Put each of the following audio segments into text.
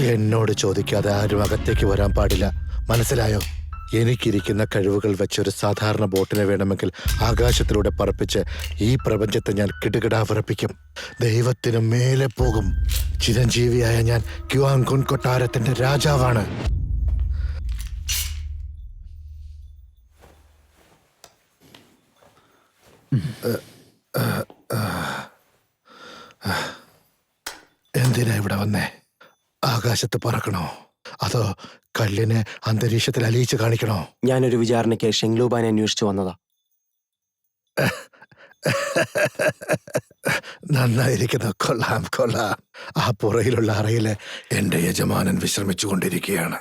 എന്നോട് ചോദിക്കാതെ ആരും അകത്തേക്ക് വരാൻ പാടില്ല. മനസ്സിലായോ? എനിക്കിരിക്കുന്ന കഴിവുകൾ വെച്ചൊരു സാധാരണ ബോട്ടിനെ വേണമെങ്കിൽ ആകാശത്തിലൂടെ പറപ്പിച്ച് ഈ പ്രപഞ്ചത്തെ ഞാൻ കിടുകിടാ വിറപ്പിക്കും ദൈവത്തിനു മേലെ പോകും. ചിരഞ്ജീവിയായ ഞാൻ ക്യുവാങ്കുൻ കൊട്ടാരത്തിന്റെ രാജാവാണ്. എന്തിനാ ഇവിടെ വന്നേ? ആകാശത്ത് പറക്കണോ? അതോ കല്ലിനെ അന്തരീക്ഷത്തിൽ അലിയിച്ച് കാണിക്കണോ? ഞാനൊരു വിചാരണയ്ക്ക് ഷെങ്ലൂബാനെ അന്വേഷിച്ചു വന്നതാ. നന്നായിരിക്കുന്നു. കൊള്ളാം കൊള്ളാം. ആ പുറയിലുള്ള അറയിൽ എന്റെ യജമാനൻ വിശ്രമിച്ചു കൊണ്ടിരിക്കുകയാണ്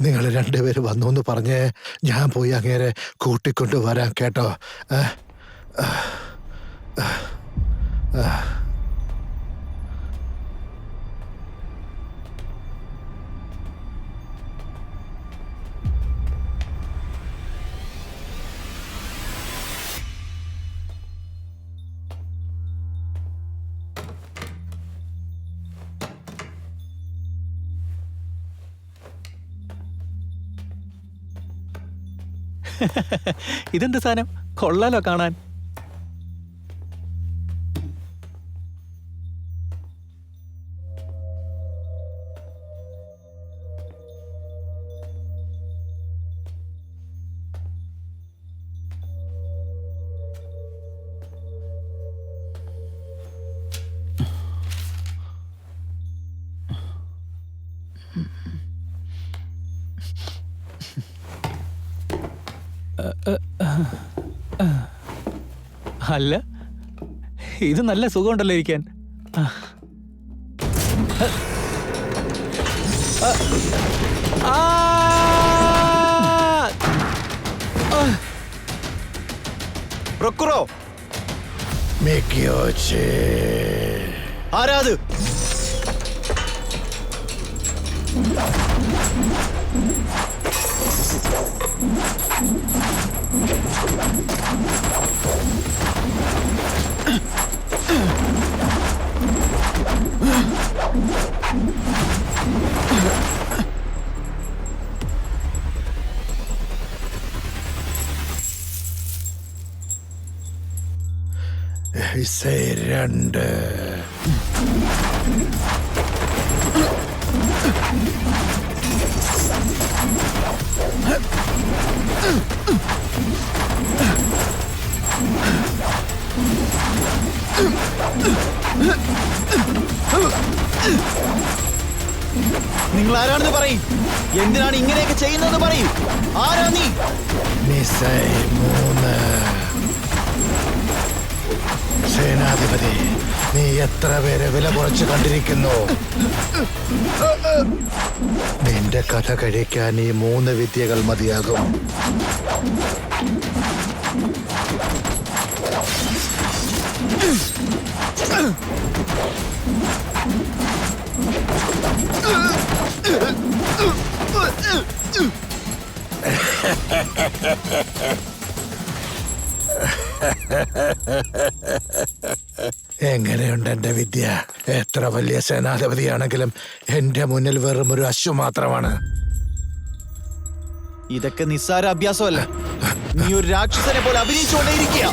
നിങ്ങൾ രണ്ടുപേര് വന്നു എന്ന് പറഞ്ഞ് ഞാൻ പോയി അങ്ങേരെ കൂട്ടിക്കൊണ്ടു വരാം കേട്ടോ ഏ? ഇതെന്ത് സാധനം? കൊള്ളാലോ കാണാൻ. അല്ല ഇത് നല്ല സുഖമുണ്ടല്ലോ ഇരിക്കാൻ ആ. ആ. ആ. പ്രൊക്കുറോ. ആരാത് രണ്ട്. നിങ്ങൾ ആരാണെന്ന് പറയും. എന്തിനാണ് ഇങ്ങനെയൊക്കെ ചെയ്യുന്നതെന്ന് പറയും. ആരാ നീ? മിസൈ മൂന്ന്. സേനാധിപതി നീ എത്ര പേരെ വില കുറച്ച് കണ്ടിരിക്കുന്നു? നിന്റെ കഥ കഴിക്കാൻ ഈ മൂന്ന് വിദ്യകൾ മതിയാകും. എങ്ങനെയുണ്ട് എന്റെ വിദ്യ? എത്ര വലിയ സേനാധിപതിയാണെങ്കിലും എന്റെ മുന്നിൽ വെറും ഒരു അശു മാത്രമാണ്. ഇതൊക്കെ നിസ്സാര അഭ്യാസമല്ല. നീ ഒരു രാക്ഷസനെ പോലെ അഭിനയിച്ചുകൊണ്ടേയിരിക്കുക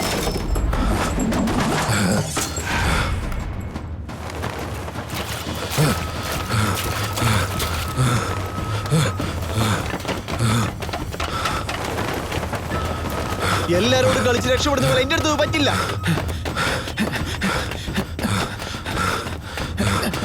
എല്ലാരോടും കളിച്ച് രക്ഷപ്പെടുന്നവരെ എന്റെ അടുത്ത് പറ്റില്ല.